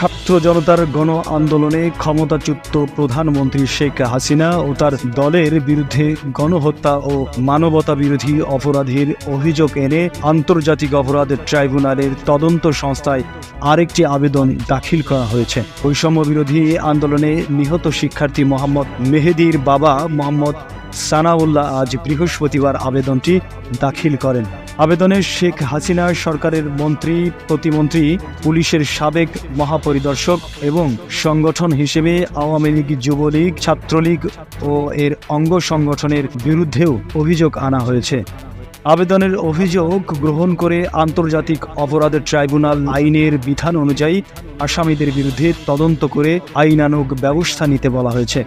ছাত্র জনতার গণ আন্দোলনে ক্ষমতাচ্যুত প্রধানমন্ত্রী শেখ হাসিনা ও তার দলের বিরুদ্ধে গণহত্যা ও মানবতা বিরোধী অপরাধের অভিযোগ এনে আন্তর্জাতিক অপরাধ ট্রাইব্যুনালের তদন্ত সংস্থায় আরেকটি আবেদন দাখিল করা হয়েছে। বৈষম্য বিরোধী আন্দোলনে নিহত শিক্ষার্থী মোহাম্মদ মেহেদির বাবা মোহাম্মদ সানাউল্লাহ আজ বৃহস্পতিবার আবেদনটি দাখিল করেন। আবেদনে শেখ হাসিনা সরকারের মন্ত্রী, প্রতিমন্ত্রী, পুলিশের সাবেক মহাপরিদর্শক এবং সংগঠন হিসেবে আওয়ামী লীগ, যুবলীগ, ছাত্রলীগ ও এর অঙ্গ সংগঠনের বিরুদ্ধেও অভিযোগ আনা হয়েছে। আবেদনের অভিযোগ গ্রহণ করে আন্তর্জাতিক অপরাধ ট্রাইব্যুনাল আইনের বিধান অনুযায়ী আসামিদের বিরুদ্ধে তদন্ত করে আইনানুগ ব্যবস্থা নিতে বলা হয়েছে।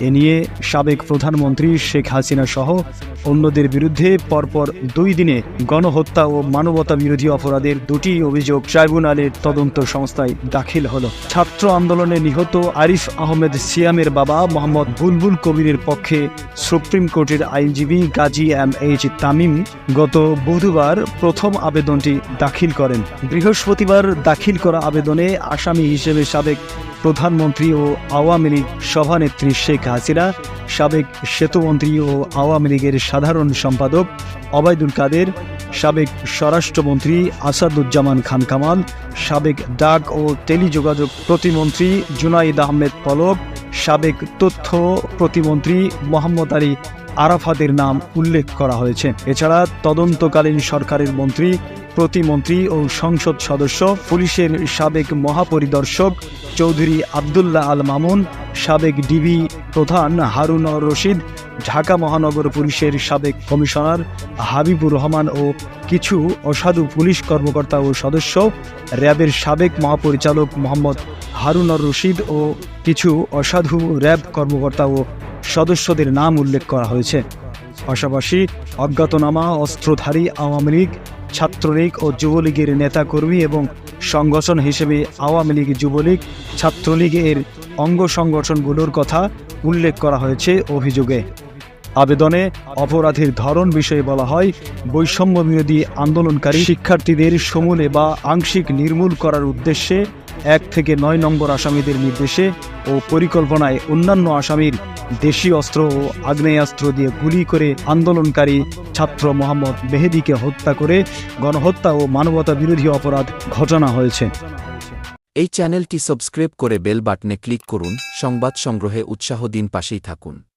এ নিয়ে সাবেক প্রধানমন্ত্রী শেখ হাসিনা সহ অন্যদের বিরুদ্ধে পরপর দুই দিনে গণহত্যা ও মানবতা বিরোধী অপরাধের দুটি অভিযোগ ট্রাইব্যুনালের তদন্ত সংস্থায় দাখিল হলো। ছাত্র আন্দোলনে নিহত আরিফ আহমেদ সিয়ামের বাবা মোহাম্মদ বুলবুল কবিরের পক্ষে সুপ্রিম কোর্টের আইনজীবী গাজী এম এইচ তামিম গত বুধবার প্রথম আবেদনটি দাখিল করেন। বৃহস্পতিবার দাখিল করা আবেদনে আসামি হিসেবে সাবেক প্রধানমন্ত্রী ও আওয়ামী লীগ সভানেত্রী শেখ হাসিনা, সাবেক সেতুমন্ত্রী ও আওয়ামী লীগের সাধারণ সম্পাদক অবায়দুল কাদের, সাবেক স্বরাষ্ট্রমন্ত্রী আসাদুজ্জামান খান কামাল, সাবেক ডাক ও টেলিযোগাযোগ প্রতিমন্ত্রী জুনাইদ আহমেদ পলক, সাবেক তথ্য প্রতিমন্ত্রী মোহাম্মদ আলী আরাফাতের নাম উল্লেখ করা হয়েছে। এছাড়া তদন্তকালীন সরকারের মন্ত্রী, প্রতিমন্ত্রী ও সংসদ সদস্য, পুলিশের সাবেক মহাপরিদর্শক চৌধুরী আবদুল্লাহ আল মামুন, সাবেক ডিবি প্রধান হারুন রশিদ, ঢাকা মহানগর পুলিশের সাবেক কমিশনার হাবিবুর রহমান ও কিছু অসাধু পুলিশ কর্মকর্তা ও সদস্য, র্যাবের সাবেক মহাপরিচালক মোহাম্মদ হারুন রশিদ ও কিছু অসাধু র্যাব কর্মকর্তা ও সদস্যদের নাম উল্লেখ করা হয়েছে। পাশাপাশি অজ্ঞাতনামা, অস্ত্রধারী আওয়ামী লীগ ছাত্রলীগ ও যুবলীগের নেতাকর্মী এবং সংগঠন হিসেবে আওয়ামী লীগ, যুবলীগ, ছাত্রলীগ এর অঙ্গ সংগঠনগুলোর কথা উল্লেখ করা হয়েছে অভিযোগে। আবেদনে অপরাধের ধরন বিষয়ে বলা হয় বৈষম্য বিরোধী আন্দোলনকারী শিক্ষার্থীদের সমূলে বা আংশিক নির্মূল করার উদ্দেশ্যে এক থেকে নয় নম্বর আসামিদের নির্দেশে ও পরিকল্পনায় অন্যান্য আসামির দেশি অস্ত্র ও আগ্নেয়াস্ত্র দিয়ে গুলি করে আন্দোলনকারী ছাত্র মোহাম্মদ মেহেদিকে হত্যা করে গণহত্যা ও মানবতা বিরোধী অপরাধ ঘটনা হয়েছে। এই চ্যানেলটি সাবস্ক্রাইব করে বেল বাটনে ক্লিক করুন, সংবাদ সংগ্রহে উৎসাহ দিন পাশেই থাকুন।